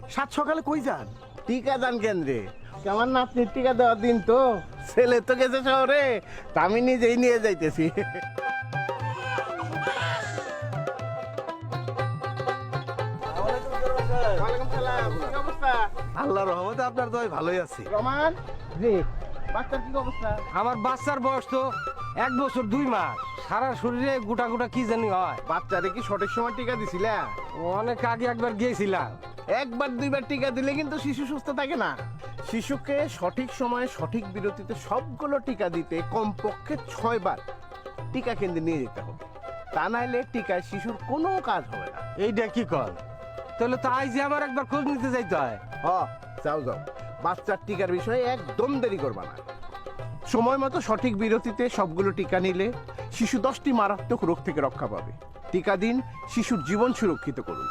সাত সকালে কই যান? টিকা দান কেন্দ্রে। আমার নাতনির টিকা দেওয়ার দিন তো। ছেলে তো গেছে শহরে তা আমি নিজেই নিয়ে যাইতেছি। ওয়ালাইকুম সালাম, কি অবস্থা? আল্লাহ রহমতে আপনার তো ভালোই আছি। রমান জি। বাচ্চার কি অবস্থা? আমার বাচ্চার বয়স তো এক বছর দুই মাস। সারা শরীরে গোটা গোটা কি জানি হয়। বাচ্চারে কি সঠিক সময় টিকা দিছিলা? অনেক আগে একবার গিয়েছিলাম। একবার দুইবার টিকা দিলে কিন্তু শিশু সুস্থ থাকে না। শিশুকে সঠিক সময়ে সঠিক বিরতিতে সবগুলো টিকা দিতে কমপক্ষে ছয় বার টিকা কেন্দ্রে নিয়ে যেতে হবে। তা নাইলে টিকায় শিশুর কোনো কাজ হবে না। এইটা কি কর? তাহলে তো আইজি আমার একবার খোঁজ নিতে যাইতে হয়। হ যাও যাও। বাচ্চার টিকার বিষয়ে একদম দেরি করবা না। সময় মতো সঠিক বিরতিতে সবগুলো টিকা নিলে শিশু দশটি মারাত্মক রোগ থেকে রক্ষা পাবে। টিকা দিন শিশুর জীবন সুরক্ষিত করুন।